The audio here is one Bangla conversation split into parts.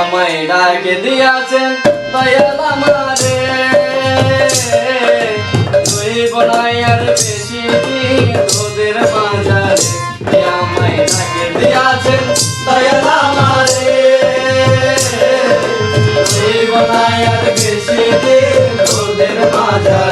আমায় ডাকে দিয়াছেন দয়াল আমারে। তুই বনাই আর বেশি দিন তোদের বাজারে আমায় ডাকে দিয়াছেন দয়াল আমারে। তুই বনাই আর বেশি তোদের বাজারে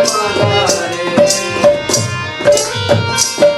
Thank you.